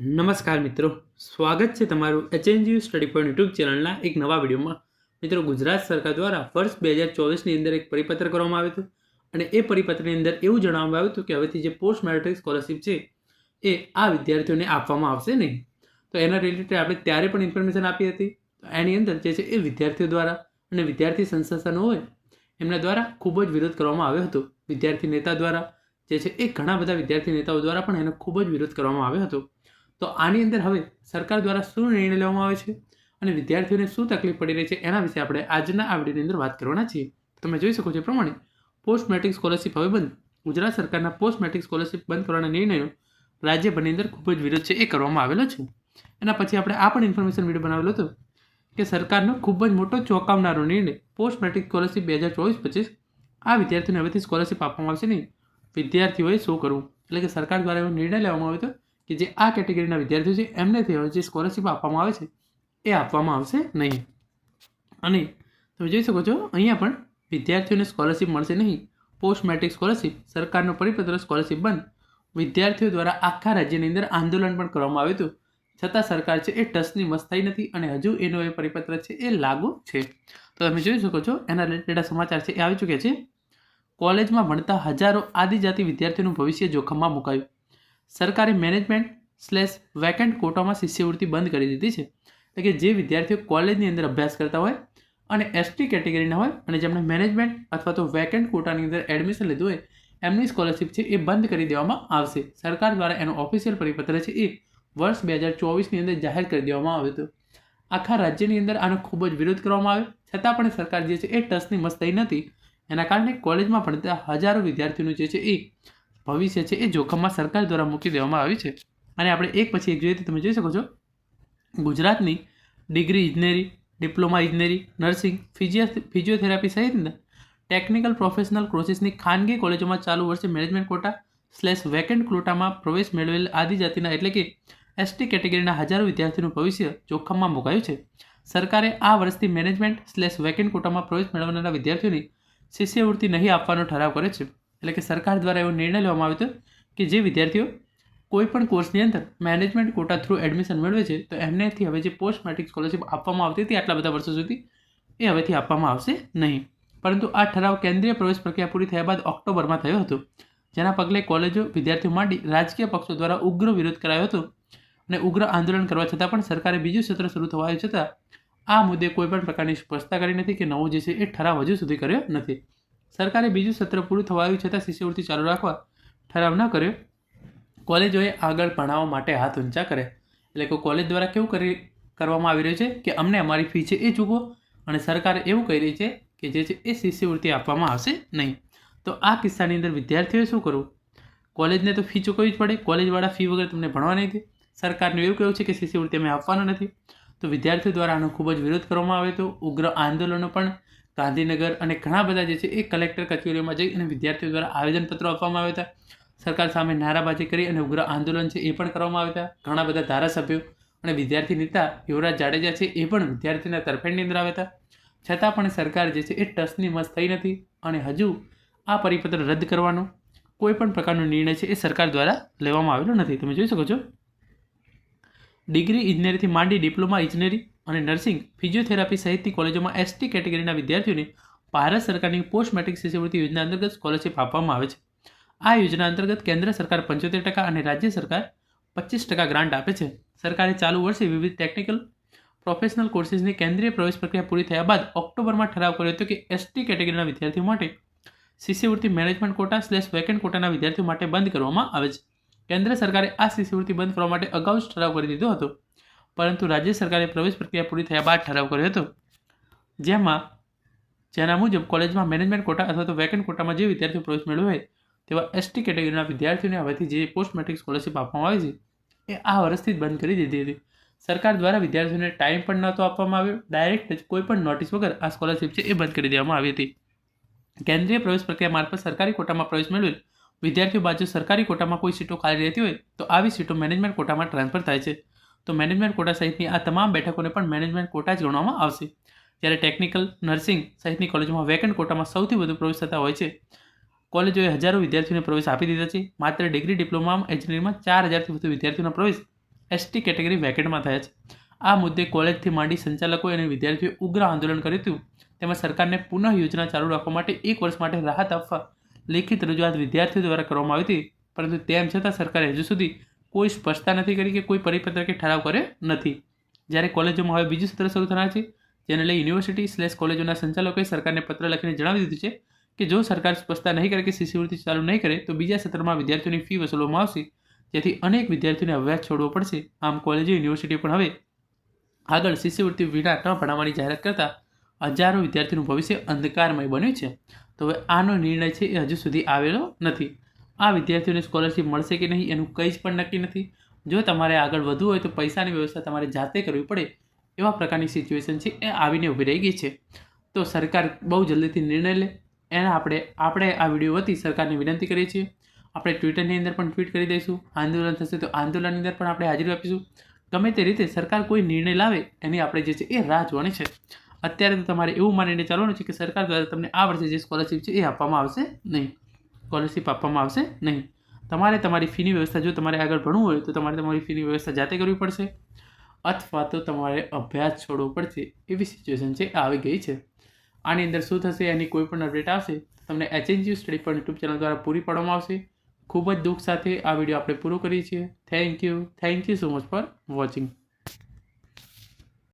નમસ્કાર મિત્રો. સ્વાગત છે તમારું એચએનજીયુ સ્ટડી પોઈન્ટ યુટ્યુબ ચેનલના એક નવા વિડીયોમાં. મિત્રો, ગુજરાત સરકાર દ્વારા વર્ષ બે હજાર ચોવીસની અંદર એક પરિપત્ર કરવામાં આવ્યું હતું અને એ પરિપત્રની અંદર એવું જણાવવામાં આવ્યું હતું કે હવેથી જે પોસ્ટ મેટ્રિક સ્કોલરશિપ છે એ આ વિદ્યાર્થીઓને આપવામાં આવશે નહીં. તો એના રિલેટેડ આપણે ત્યારે પણ ઇન્ફોર્મેશન આપી હતી. તો એની અંદર જે છે એ વિદ્યાર્થીઓ દ્વારા અને વિદ્યાર્થી સંસ્થાનો હોય, એમના દ્વારા ખૂબ જ વિરોધ કરવામાં આવ્યો હતો. વિદ્યાર્થી નેતા દ્વારા જે છે એ ઘણા બધા વિદ્યાર્થી નેતાઓ દ્વારા પણ એનો ખૂબ જ વિરોધ કરવામાં આવ્યો હતો. તો આની અંદર હવે સરકાર દ્વારા શું નિર્ણય લેવામાં આવે છે અને વિદ્યાર્થીઓને શું તકલીફ પડી રહી છે એના વિશે આપણે આજના આ વિડીયોની અંદર વાત કરવાના છીએ. તમે જોઈ શકો છો પ્રમાણે પોસ્ટ મેટ્રિક સ્કોલરશિપ હવે બંધ. ગુજરાત સરકારના પોસ્ટ મેટ્રિક સ્કોલરશિપ બંધ કરવાના નિર્ણયો રાજ્યભરની અંદર ખૂબ જ વિરોધ છે એ કરવામાં આવેલો છે. એના પછી આપણે આ પણ ઇન્ફોર્મેશન વીડિયો બનાવેલો હતો કે સરકારનો ખૂબ જ મોટો ચોંકાવનારો નિર્ણય પોસ્ટ મેટ્રિક સ્કોલરશિપ બે હજાર ચોવીસ પચીસ આ વિદ્યાર્થીઓને હવેથી સ્કોલરશિપ આપવામાં આવશે નહીં. વિદ્યાર્થીઓએ શું કરવું? એટલે કે સરકાર દ્વારા એવો નિર્ણય લેવામાં આવ્યો હતો કે જે આ કેટેગરીના વિદ્યાર્થીઓ છે, એમને થયો જે સ્કોલરશિપ આપવામાં આવે છે, એ આપવામાં આવશે નહીં. અને તમે જોઈ શકો છો, અહીંયા પણ વિદ્યાર્થીઓને સ્કોલરશિપ મળશે નહીં. પોસ્ટ મેટ્રિક સ્કોલરશિપ સરકારનો પરિપત્ર સ્કોલરશિપ બંધ. વિદ્યાર્થીઓ દ્વારા આખા રાજ્યની અંદર આંદોલન પણ કરવામાં આવ્યું હતું. છતાં સરકાર છે, એ ટસની મસ્ત નથી અને હજુ એનો એ પરિપત્ર છે, એ લાગુ છે. તો તમે જોઈ શકો છો, એના રિલેટેડ સમાચાર છે, એ આવી ચૂક્યા છે. કોલેજમાં ભણતા હજારો આદિજાતિ વિદ્યાર્થીઓનું ભવિષ્ય જોખમમાં મુકાયું. સરકારે મેનેજમેન્ટ સ્લેશ વેકેન્ટ કોટામાં શિષ્યવૃત્તિ બંધ કરી દીધી છે. એટલે કે જે વિદ્યાર્થીઓ કોલેજની અંદર અભ્યાસ કરતા હોય અને એસટી કેટેગરીના હોય અને જેમણે મેનેજમેન્ટ અથવા તો વેકેન્ટ કોટાની અંદર એડમિશન લીધું હોય, એમની સ્કોલરશિપ છે એ બંધ કરી દેવામાં આવશે. સરકાર દ્વારા એનો ઓફિશિયલ પરિપત્ર છે એ વર્ષ બે હજાર ચોવીસની અંદર જાહેર કરી દેવામાં આવ્યું હતું. આખા રાજ્યની અંદર આનો ખૂબ જ વિરોધ કરવામાં આવ્યો. છતાં પણ સરકાર જે છે એ ટસની મસ્ત થઈ નથી. એના કારણે કોલેજમાં ભણતા હજારો વિદ્યાર્થીઓનું જે છે એ ભવિષ્ય છે એ જોખમમાં સરકાર દ્વારા મૂકી દેવામાં આવી છે. અને આપણે એક પછી એક જોઈએ તો તમે જોઈ શકો છો, ગુજરાતની ડિગ્રી ઇજનેરી, ડિપ્લોમા ઇજનેરી, નર્સિંગ, ફિઝિયો, ફિઝિયોથેરાપી સહિતના ટેકનિકલ પ્રોફેશનલ કોર્સિસની ખાનગી કોલેજોમાં ચાલુ વર્ષે મેનેજમેન્ટ કોટા સ્લેશ વેકેન્ટ કોટામાં પ્રવેશ મેળવેલ આદિજાતિના એટલે કે એસટી કેટેગરીના હજારો વિદ્યાર્થીનું ભવિષ્ય જોખમમાં મુકાયું છે. સરકારે આ વર્ષથી મેનેજમેન્ટ સ્લેશ વેકેન્ટ કોટામાં પ્રવેશ મેળવનારા વિદ્યાર્થીઓની શિષ્યવૃત્તિ નહીં આપવાનો ઠરાવ કર્યો છે. એટલે કે સરકાર દ્વારા એવો નિર્ણય લેવામાં આવ્યો હતો કે જે વિદ્યાર્થીઓ કોઈપણ કોર્સની અંદર મેનેજમેન્ટ કોટા થ્રુ એડમિશન મેળવે છે, તો એમનેથી હવે જે પોસ્ટ મેટ્રિક સ્કોલરશિપ આપવામાં આવતી હતી આટલા બધા વર્ષો સુધી, એ હવેથી આપવામાં આવશે નહીં. પરંતુ આ ઠરાવ કેન્દ્રીય પ્રવેશ પ્રક્રિયા પૂરી થયા બાદ ઓક્ટોબરમાં થયો હતો, જેના પગલે કોલેજો વિદ્યાર્થીઓ માંડી રાજકીય પક્ષો દ્વારા ઉગ્ર વિરોધ કરાયો હતો અને ઉગ્ર આંદોલન કરવા છતાં પણ સરકારે બીજું સત્ર શરૂ થવા છતાં આ મુદ્દે કોઈપણ પ્રકારની સ્પષ્ટતા કરી નથી કે નવો જે છે એ ઠરાવ હજુ સુધી કર્યો નથી. સરકારે બીજું સત્ર પૂરું થવા આવ્યું છતાં શિષ્યવૃત્તિ ચાલુ રાખવા ઠરાવ ન કર્યો. કોલેજોએ આગળ ભણાવવા માટે હાથ ઊંચા કરે એટલે કે કોલેજ દ્વારા કેવું કરી કરવામાં આવી રહ્યું છે કે અમને અમારી ફી છે એ ચૂકવો અને સરકાર એવું કહી રહી છે કે જે છે એ શિષ્યવૃત્તિ આપવામાં આવશે નહીં. તો આ કિસ્સાની અંદર વિદ્યાર્થીઓએ શું કરવું? કોલેજને તો ફી ચૂકવવી જ પડે. કોલેજવાળા ફી વગર તમને ભણવા નહીં દે. સરકારનું એવું કહેવું છે કે શિષ્યવૃત્તિ અમે આપવાનું નથી. તો વિદ્યાર્થીઓ દ્વારા આનો ખૂબ જ વિરોધ કરવામાં આવે તો ઉગ્ર આંદોલનો પણ ગાંધીનગર અને ઘણા બધા જે છે એ કલેક્ટર કચેરીઓમાં જઈ અને વિદ્યાર્થીઓ દ્વારા આવેદનપત્રો આપવામાં આવ્યા હતા. સરકાર સામે નારાબાજી કરી અને ઉગ્ર આંદોલન છે એ પણ કરવામાં આવ્યા હતા. ઘણા બધા ધારાસભ્યો અને વિદ્યાર્થી નેતા યુવરાજ જાડેજા છે એ પણ વિદ્યાર્થીના તરફેણની અંદર આવ્યા હતા. છતાં પણ સરકાર જે છે એ ટસની મસ્ત થઈ નથી અને હજુ આ પરિપત્ર રદ કરવાનો કોઈ પણ પ્રકારનો નિર્ણય છે એ સરકાર દ્વારા લેવામાં આવેલો નથી. તમે જોઈ શકો છો. ડિગ્રી ઇજનેરીથી માંડી ડિપ્લોમા ઇજનેરી અને નર્સિંગ, ફિઝિયોથેરાપી સહિતની કોલેજોમાં એસટી કેટેગરીના વિદ્યાર્થીઓને ભારત સરકારની પોસ્ટ મેટ્રિક શિષ્યવૃત્તિ યોજના અંતર્ગત સ્કોલરશિપ આપવામાં આવે છે. આ યોજના અંતર્ગત કેન્દ્ર સરકાર પંચોતેર ટકા અને રાજ્ય સરકાર પચીસ ટકા ગ્રાન્ટ આપે છે. સરકારે ચાલુ વર્ષે વિવિધ ટેકનિકલ, પ્રોફેશનલ કોર્સિસની કેન્દ્રીય પ્રવેશ પ્રક્રિયા પૂરી થયા બાદ ઓક્ટોબરમાં ઠરાવ કર્યો હતો કે એસટી કેટેગરીના વિદ્યાર્થીઓ માટે શિષ્યવૃત્તિ મેનેજમેન્ટ કોટા સ્લેશ વેકેન્ટ કોટાના વિદ્યાર્થીઓ માટે બંધ કરવામાં આવે છે. કેન્દ્ર સરકારે આ શિષ્યવૃત્તિ બંધ કરવા માટે અગાઉ જ ઠરાવ કરી દીધો હતો. પરંતુ રાજ્ય સરકારે પ્રવેશ પ્રક્રિયા પૂરી થયા બાદ ઠરાવ કર્યો હતો, જેમાં જેના મુજબ કોલેજમાં મેનેજમેન્ટ કોટા અથવા તો વેકેન્ટ કોટામાં જે વિદ્યાર્થીઓ પ્રવેશ મેળવ્યો હોય, તેવા એસટી કેટેગરીના વિદ્યાર્થીઓને હવેથી જે પોસ્ટ મેટ્રિક સ્કોલરશિપ આપવામાં આવે છે, એ આ વર્ષથી જ બંધ કરી દીધી હતી. સરકાર દ્વારા વિદ્યાર્થીઓને ટાઈમ પણ નહોતો આપવામાં આવ્યો, ડાયરેક્ટ જ કોઈ પણ નોટિસ વગર આ સ્કોલરશિપ છે એ બંધ કરી દેવામાં આવી હતી. કેન્દ્રીય પ્રવેશ પ્રક્રિયા મારફત સરકારી કોટામાં પ્રવેશ મેળવેલ વિદ્યાર્થીઓ બાજુ સરકારી કોટામાં કોઈ સીટો ખાલી રહેતી હોય, તો આવી સીટો મેનેજમેન્ટ કોટામાં ટ્રાન્સફર થાય છે. તો મેનેજમેન્ટ કોટા સહિતની આ તમામ બેઠકોને પણ મેનેજમેન્ટ કોટા જ ગણવામાં આવશે. જ્યારે ટેકનિકલ નર્સિંગ સહિતની કોલેજોમાં વેકેન્ટ કોટામાં સૌથી વધુ પ્રવેશ થતા હોય છે. કોલેજોએ હજારો વિદ્યાર્થીઓને પ્રવેશ આપી દીધા છે. માત્ર ડિગ્રી ડિપ્લોમા એન્જિનિયરિંગમાં ચાર હજારથી વધુ વિદ્યાર્થીઓનો પ્રવેશ એસટી કેટેગરી વેકેટમાં થયા છે. આ મુદ્દે કોલેજથી માંડી સંચાલકો અને વિદ્યાર્થીઓએ ઉગ્ર આંદોલન કર્યું હતું. તેમજ સરકારને પુનઃ યોજના ચાલુ રાખવા માટે એક વર્ષ માટે રાહત આપવા લેખિત રજૂઆત વિદ્યાર્થીઓ દ્વારા કરવામાં આવી હતી. પરંતુ તેમ છતાં સરકારે હજુ સુધી કોઈ સ્પષ્ટતા નથી કરી કે કોઈ પરિપત્ર કે ઠરાવ કરે નથી. જ્યારે કોલેજોમાં હવે બીજું સત્ર શરૂ થનાર છે, જેને લઈ યુનિવર્સિટી સ્લેશ કોલેજોના સંચાલકોએ સરકારને પત્ર લખીને જણાવી દીધું છે કે જો સરકાર સ્પષ્ટતા નહીં કરે કે શિષ્યવૃત્તિ ચાલુ નહીં કરે, તો બીજા સત્રમાં વિદ્યાર્થીઓની ફી વસૂલવામાં આવશે. જેથી અનેક વિદ્યાર્થીઓને અભ્યાસ છોડવો પડશે. આમ કોલેજો યુનિવર્સિટી પણ હવે આગળ શિષ્યવૃત્તિ વિના ન ભણાવવાની જાહેરાત કરતાં હજારો વિદ્યાર્થીનું ભવિષ્ય અંધકારમય બન્યું છે. તો હવે આનો નિર્ણય છે એ હજુ સુધી આવેલો નથી. આ વિદ્યાર્થીઓને સ્કોલરશિપ મળશે કે નહીં એનું કંઈ જ પણ નક્કી નથી. જો તમારે આગળ વધવું હોય તો પૈસાની વ્યવસ્થા તમારે જાતે કરવી પડે એવા પ્રકારની સિચ્યુએશન છે એ આવીને ઊભી રહી ગઈ છે. તો સરકાર બહુ જલ્દીથી નિર્ણય લે. એના આપણે આપણે આ વીડિયો વતી સરકારને વિનંતી કરીએ છીએ. આપણે ટ્વિટરની અંદર પણ ટ્વીટ કરી દઈશું. આંદોલન થશે તો આંદોલનની અંદર પણ આપણે હાજરી આપીશું. ગમે તે રીતે સરકાર કોઈ નિર્ણય લાવે, એની આપણે જે છે એ રાહ જોવાની છે. અત્યારે તો તમારે એવું માનીને ચાલવાનું છે કે સરકાર દ્વારા તમને આ વર્ષે જે સ્કોલરશિપ છે એ આપવામાં આવશે નહીં. સ્કોલરશિપ આપવામાં આવશે? નહીં. તમારે તમારી ફીની વ્યવસ્થા, જો તમારે આગળ ભણવું હોય, તો તમારે તમારી ફીની વ્યવસ્થા જાતે કરવી પડશે. અથવા તો તમારે અભ્યાસ છોડવો પડશે. એવી સિચ્યુએશન છે આવી ગઈ છે. આની અંદર શું થશે? એની કોઈ પણ અપડેટ આવશે? તમને તમને એચએનજીયુ સ્ટડી પર યુટ્યુબ ચેનલ દ્વારા પૂરી પાડવામાં આવશે. ખૂબ જ દુઃખ સાથે આ વીડિયો આપણે પૂરો કરીએ છીએ. Thank you thank you so much for watching